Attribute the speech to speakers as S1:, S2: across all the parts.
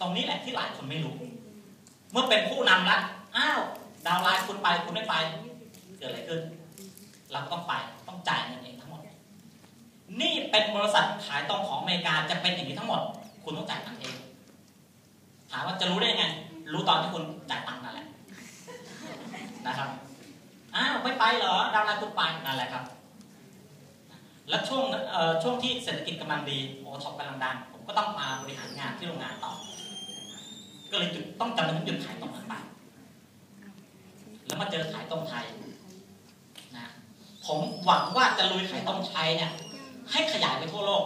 S1: ตรงนี้แหละที่หลายคนไม่รู้ เมื่อเป็นผู้นำและอ้าวดาวไลน์คุณไปคุณไม่ไป เกิดอะไรขึ้น เราต้องไปต้องจ่ายเงินเองทั้งหมด นี่เป็นบริษัทขายตรงของอเมริกาจะเป็นอย่างนี้ทั้งหมด คุณต้องจ่ายตังค์เอง ถามว่าจะรู้ได้ยังไง รู้ตอนที่คุณจ่ายตังค์นั่นแหละนะครับอ้าวไม่ไปเหรอดาวไลน์คุณไปนั่นแหละครับ แล้วช่วงช่วงที่เศรษฐกิจกำลังดีโอท็อปกำลังดังผมก็ต้องมาบริหารงานที่โรงงานต่อ ก็เลยหยุดต้องจำเป็นต้องหยุดขายตรงนั้นไปแล้วมาเจอขายตรงไทยนะผมหวังว่าจะลุยขายตรงไทยเนี่ย ให้ขยายไปทั่วโลก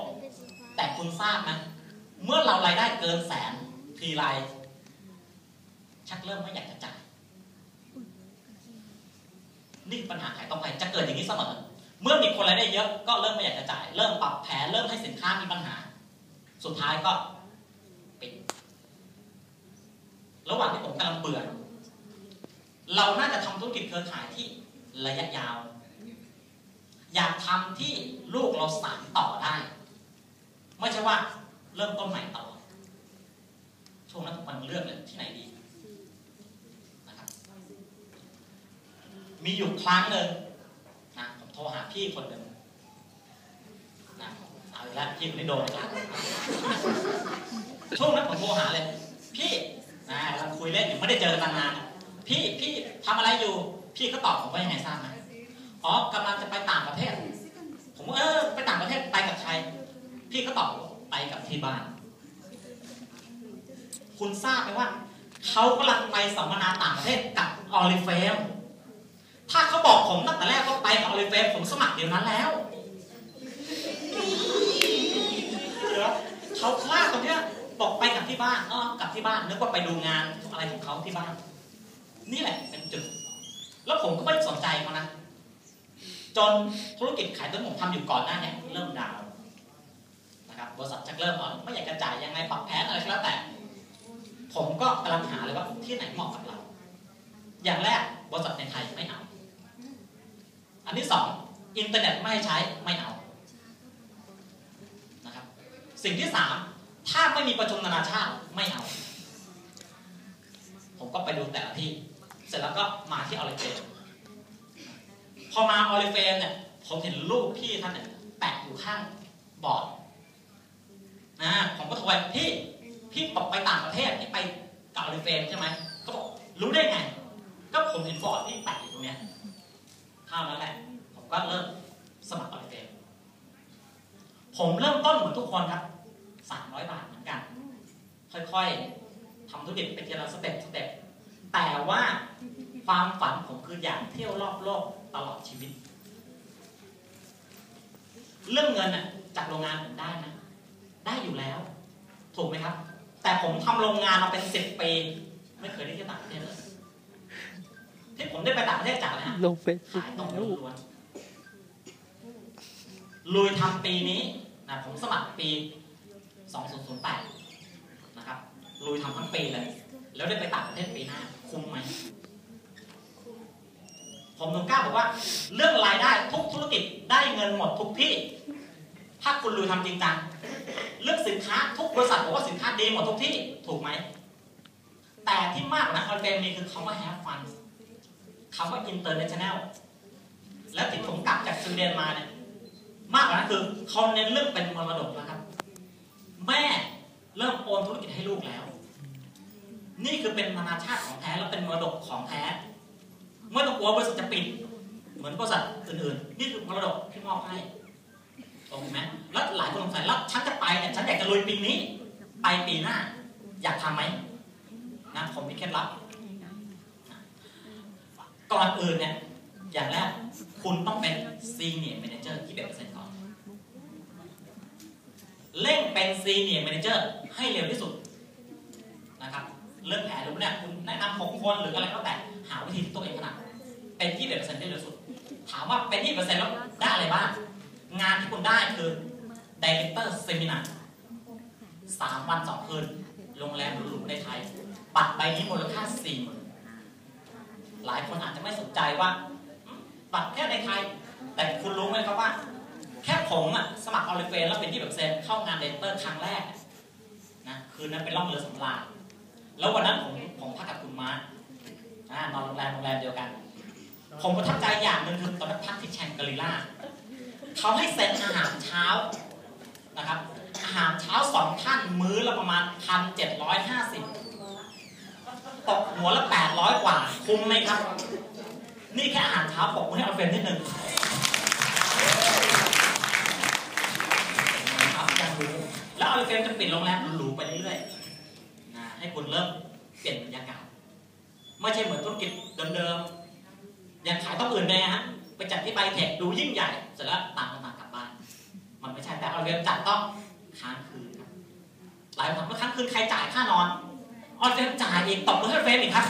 S1: แต่คุณทราบไหมเมื่อเรารายได้เกินแสนทีไรชักเริ่มไม่อยากจะจ่ายนี่ปัญหาขายตรงไทยจะเกิดอย่างนี้เสมอเมื่อมีคนรายได้เยอะก็เริ่มไม่อยากจะจ่าย เริ่มปรับแผนเริ่มให้สินค้ามีปัญหา สุดท้ายก็ปิด ระหว่างที่ผมกำลัง เบื่อ เราน่าจะทำธุรกิจเครือข่ายที่ระยะยาว อยากทำที่ลูกเราสานต่อได้ ไม่ใช่ว่าเริ่มต้นใหม่ต่อช่วงนั้นผมกำลังเลือกเลยที่ไหนดีนะครับ มีอยู่ครั้งหนึ่งนะผมโทรหาพี่คนหนึ่งนะเอาอีกแล้วพี่คนนี้โดนอีกแล้วช่วงนั้นผมโทรหาเลย พี่ นะกำลังคุยเล่นอยู่ไม่ได้เจอกันนานๆพี่พี่ทำอะไรอยู่ พี่ก็ตอบผมว่ายังไงทราบไหมอ๋อกำลังจะไปต่างประเทศ ผมว่าเออไปต่างประเทศไปกับใคร พี่ก็ตอบไปกับที่บ้าน คุณทราบไหมว่าเขากำลังไปสัมมนาต่างประเทศกับออลิเฟมถ้าเขาบอกผมตั้งแต่แรกว่าไปกับออลิเฟมผมสมัครเดี๋ยวนั้นแล้ว เดี๋ยวเขาพลาดตรงเนี้ย ที่บ้านอ๋อกลับที่บ้านนึกว่าไปดูงานอะไรของเขาที่บ้าน นี่แหละเป็นจุด แล้วผมก็ไม่สนใจเขานะ จนธุรกิจขายต้นผมทำอยู่ก่อนหน้าเนี่ยเริ่มดาวนะครับบริษัทชักเริ่มอ่อนไม่อยากจะจ่ายยังไงปรับแผนอะไรก็แล้วแต่ ผมก็กำลังหาเลยว่าที่ไหนเหมาะกับเรา อย่างแรกบริษัทในไทยไม่เอาอันที่สองอินเทอร์เน็ตไม่ใช้ไม่เอานะครับสิ่งที่สาม ถ้าไม่มีประชุมนานาชาติไม่เอา ผมก็ไปดูแต่ละที่ เสร็จแล้วก็มาที่ออริเฟนพอมาออริเฟนเนี่ย ผมเห็นรูปพี่ท่านเนี่ยแปะอยู่ข้างบอร์ดนะผมก็โทรไปพี่พี่บอกไปต่างประเทศพี่ไปกับออริเฟนใช่ไหมเขาบอกรู้ได้ไง ก็ผมเห็นบอร์ดที่แปะอยู่ตรงเนี้ยเท่านั้นแหละ ผมก็เริ่มสมัครออริเฟนผมเริ่มต้นเหมือนทุกคนครับ สามร้อยบาทเหมือนกัน ค่อยๆทำธุรกิจไปทีละสเต็ปสเต็ปแต่ว่าความฝันผมคืออยากเที่ยวรอบโลกตลอดชีวิต เรื่องเงินอะจากโรงงานผมได้นะได้อยู่แล้ว ถูกไหมครับ แต่ผมทำโรงงานมาเป็นสิบปีไม่เคยได้ที่ต่างประเทศเลยที่ผมได้ไปต่างประเทศจากอะไรฮะ
S2: ลงเฟซบุ๊
S1: ขากยตรงล้วนๆลุยทำปีนี้นะผมสมัครปี 2008 นะครับลุยทำทั้งปีเลย แล้วได้ไปต่างประเทศปีหน้า คุ้มไหม ผมถึงกล้าบอกว่า เรื่องรายได้ทุกธุรกิจได้เงินหมดทุกที่ ถ้าคุณลุยทำจริงจังเรื่องสินค้าทุกบริษัทบอกว่าสินค้าดีหมดทุกที่ถูกไหม แต่ที่มากกว่านั้นคอนเฟนมีคือคำว่า have fun คำว่า international แล้วที่ผมกลับจากสวีเดนมาเนี่ยมากกว่านั้นคือเขาเน้นเรื่องเป็นมรดกแล้วครับ แม่เริ่มโอนธุรกิจให้ลูกแล้ว นี่คือเป็นนานาชาติของแท้และเป็นมรดกของแท้ไม่ต้องกลัวบริษัทจะปิดเหมือนบริษัทอื่นๆ นี่คือมรดกที่มอบให้ตรงไหมแล้วหลายคนสงสัยแล้วฉันจะไปเนี่ยฉันอยากจะลุยปีนี้ ไปปีหน้า อยากทำไหมนะผมมีเคล็ดลับก่อนอื่นเนี่ยอย่างแรกคุณต้องเป็นซีเนียร์แมเนเจอร์ที่เป็นเปอร์เซ็นต์ก่อน เร่งเป็นซีเนียร์แมเนเจอร์ให้เร็วที่สุดนะครับเรื่องแผนรู้เนี่ยคุณแนะนำหกคนหรืออะไรก็แต่หาวิธีที่ตัวเองถนัดเป็นที่เปอร์เซ็นต์ได้เร็วสุด ถามว่าเป็นที่เปอร์เซ็นต์แล้วได้อะไรบ้างงานที่คุณได้คือ Director Seminar สามวันสองคืนโรงแรมหรูๆในไทยบัตรใบนี้มูลค่าสี่หมื่นหลายคนอาจจะไม่สนใจว่าอืมบัตรแค่ในไทย แต่คุณรู้ไหมครับว่า แค่ผมอะสมัครออลิเฟนแล้วเป็นที่แบบเซนเข้างานเดนเตอร์ครั้งแรกนะคืนนั้นเป็นล่องเรือสำราญแล้ววันนั้นผมผมพักกับคุณม้าอ่านอนโรงแรมโรงแรมเดียวกัน ผมประทับใจอย่างหนึ่งคือตอนนั้นพักที่แชงกรีล่าเขาให้เซ็นอาหารเช้านะครับอาหารเช้าสองท่านมื้อละประมาณพันเจ็ดร้อยห้าสิบตกหัวละแปดร้อยกว่า คุ้มไหมครับ นี่แค่อาหารเช้าปกมือให้เอาเฟรนนิดหนึ่ง เฟรนจะปิดโรงแรมหรูๆไปเรื่อยๆนะให้คุณเริ่มเปลี่ยนบรรยากาศไม่ใช่เหมือนธุรกิจเดิมๆยังขายต้องอื่นเลยฮะไปจัดที่ไบเทคดูยิ่งใหญ่เสร็จแล้วต่างคนต่างกลับบ้าน มันไม่ใช่แต่เอาเฟรนจัดต้องค้างคืนครับหลายคนถามว่าค้างคืนใครจ่ายค่านอนออนเฟรนจ่ายเอีกตบมือให้เฟรนอีกครับ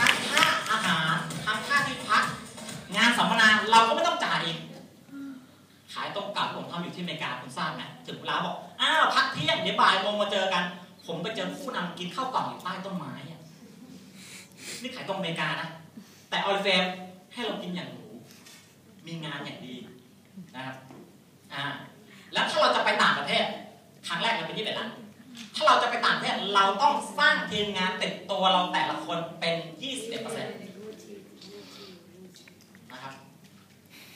S1: ทั้งค่าอาหารทั้งค่าที่พัก งานสัมมนาเราก็ไม่ต้อง ขายตรงกับผมทำอยู่ที่อเมริกาคุณทราบไหมถึงเวลาบอกอ้าวพักเที่ยงเดี๋ยวบ่ายโมงมาเจอกัน ผมไปเจอผู้นำกินข้าวกล่องอยู่ใต้ต้นไม้อะนี่ขายตรงอเมริกานะแต่ออริเฟมให้เรากินอย่างหรูมีงานอย่างดีนะครับอ่าแล้วถ้าเราจะไปต่างประเทศครั้งแรกเราไปที่เวียดนามถ้าเราจะไปต่างประเทศเราต้องสร้างทีมงานติดตัวเราแต่ละคนเป็น 21%นะครับ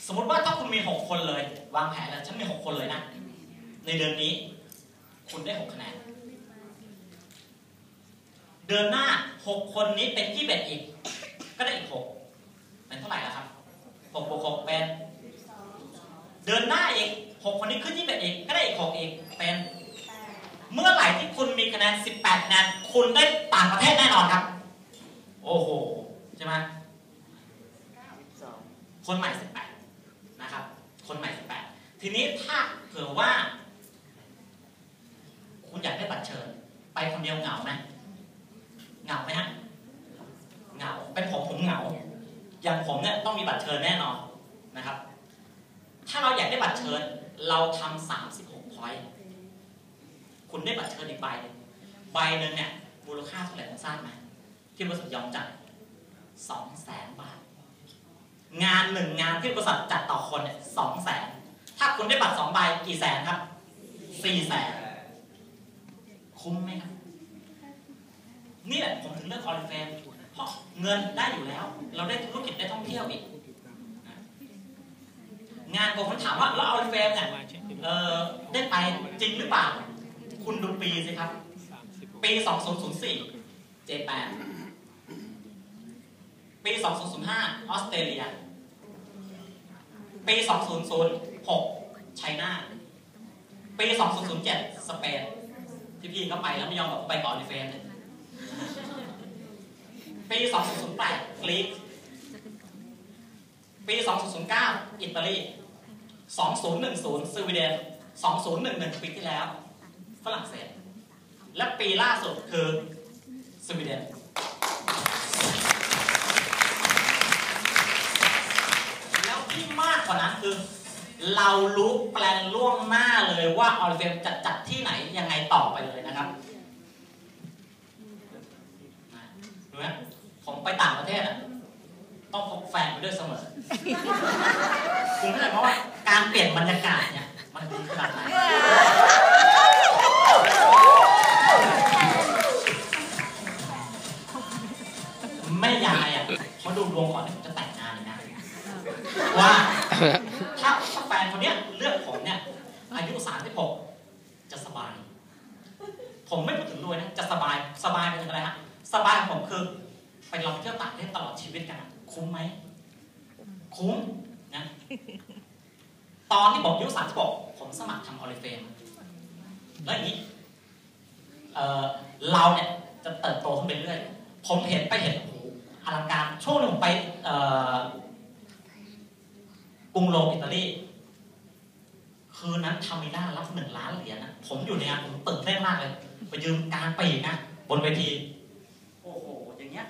S1: สมมติว่าถ้าคุณมี 6 คนเลย วางแผนแล้วฉันมี 6 คนเลยนะ ในเดือนนี้ คุณได้ 6 คะแนน เดือนหน้า 6 คนนี้เป็น21อีก ก็ได้อีก 6 เป็นเท่าไหร่แล้วครับ6บวก6เป็น เดือนหน้าอีก 6 คนนี้ขึ้น21อีก ก็ได้อีก 6 อีก เป็น เมื่อไหร่ที่คุณมีคะแนน 18คะแนน คุณได้ต่างประเทศแน่นอนครับ โอ้โห ใช่ไหมคนใหม่18 คนใหม่ 18 ทีนี้ถ้าเผื่อว่า คุณอยากได้บัตรเชิญ ไปคนเดียวเหงาไหมเหงาไหมฮะเหงาเป็นผมผมเหงา อย่างผมเนี่ยต้องมีบัตรเชิญแน่นอนนะครับ ถ้าเราอยากได้บัตรเชิญ เราทำ36พอยต์คุณได้บัตรเชิญอีกใบหนึ่งใบหนึ่งเนี่ยมูลค่าเท่าไหร่คุณทราบไหมที่บริษัทยอมจ่ายสองแสนบาท งานหนึ่งงานที่บริษัทจัดต่อคนเนี่ยสองแสนถ้าคุณได้บัตรสองใบกี่แสนครับสี่แสนคุ้มไหมครับนี่แหละผมถึงเลือกออริแฟนเพราะเงินได้อยู่แล้ว เราได้ธุรกิจได้ท่องเที่ยวอีก งานผมถามว่าแล้วออริแฟนเนี่ยเออได้ไปจริงหรือเปล่า คุณดูปีสิครับ ปี 2004 เจแปนปี 2005 ออสเตรเลีย ปี 2006ไชน่าปี 2007 สเปนที่พี่เขาไปแล้วไม่ยอมบอกไปก่อนในเฟนปี 2008กรีกปี 2009 อิตาลี 2010 สวีเดน 2011 ปีที่แล้ว ฝรั่งเศส และปีล่าสุดคือสวีเดน ที่มากกว่านั้นคือ เรารู้แปลนล่วงหน้าเลยว่าออริเฟมจะจัดที่ไหนยังไงต่อไปเลยนะครับดูไหมผมไปต่างประเทศอะต้องพกแฟนไปด้วยเสมอคุณเข้าใจเพราะว่าการเปลี่ยนบรรยากาศเนี่ยมันดีขนาดไหนแม่ยายอะเขาดูดวงก่อนที่จะแต่งงานเลยนะ ว่าถ้าถ้าแฟนคนเนี้ยเลือกผมเนี่ยอายุ36จะสบาย ผมไม่พูดถึงรวยนะจะสบายสบายเป็นอะไรฮะสบายของผมคือไปลองเที่ยวต่างประเทศตลอดชีวิตกันคุ้มไหมคุ้มนะตอนที่ผมอายุ36ผมสมัครทำออริเฟมแล้วอย่างนี้เออเราเนี่ยจะเติบโตขึ้นไปเรื่อยผมเห็นไปเห็นโอ้โหอลังการช่วงหนึ่งผมไปเอ่อ กรุงโรมอิตาลี คืนนั้นทามิล่ารับหนึ่งล้านเหรียญนะ ผมอยู่ในงานผมตื่นเต้นมากเลย ไปยืนกลางปีกนะ บนเวที โอ้โห อย่างเงี้ย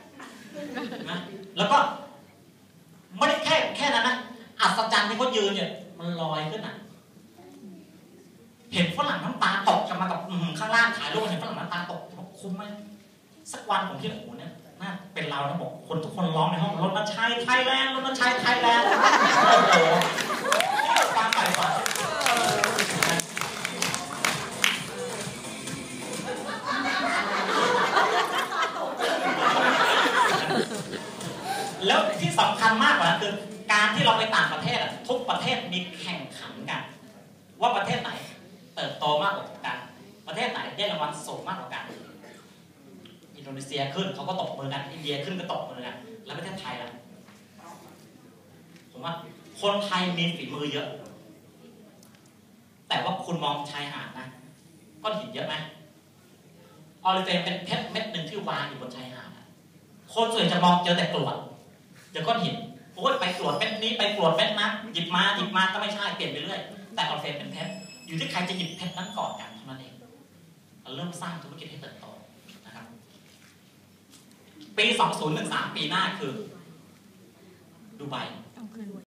S1: นะแล้วก็ไม่ได้แค่แค่นั้นนะอัศจรรย์ที่เขายืนเนี่ย มันลอยขึ้นอะ เห็นฝรั่งน้ำตาตกกันมากับข้างล่างถ่ายรูปเห็นฝรั่งน้ำตาตกคุ้มไหมสักวันผมคิดว่าโอ้โหเนี่ยาเป็นเราแล้วบอกคนทุกคนร้องในห้องรถมาชัยไทยแลนด์รถมาชัยไทยแลนด์โอ้โหความใฝ่ฝันแล้วที่สำคัญมากกว่านั้นคือการที่เราไปต่างประเทศทุกประเทศมีแข่งขันกัน ว่าประเทศไหนเติบโตมากกว่ากัน ประเทศไหนได้รางวัลสูงมากกว่ากัน นโดนีเซียขึ้นเขาก็ตบมือกันอินเดียขึ้นก็ตบมือกันแล้วประเทศไทยล่ะผมว่าคนไทยมีฝีมือเยอะ แต่ว่าคุณมองชายหาดนะก้อนหินเยอะไหมออริเฟนเป็นเพชรเม็ดหนึ่งที่วางอยู่บนชายหาดคนส่วนใหญ่จะมองเจอแต่กรวดเจอก้อนหินโอ้ยไปกรวดเม็ดนี้ไปกรวดเม็ดนั้นหยิบมาหยิบมาก็ไม่ใช่เปลี่ยนไปเรื่อยแต่ออริเฟนเป็นเพชรอยู่ที่ใครจะหยิบเพชรนั้นก่อนกันเท่านั้นเองเราเริ่มสร้างธุรกิจให้เติบโต ปี 2013 ปีหน้าคือดูไบ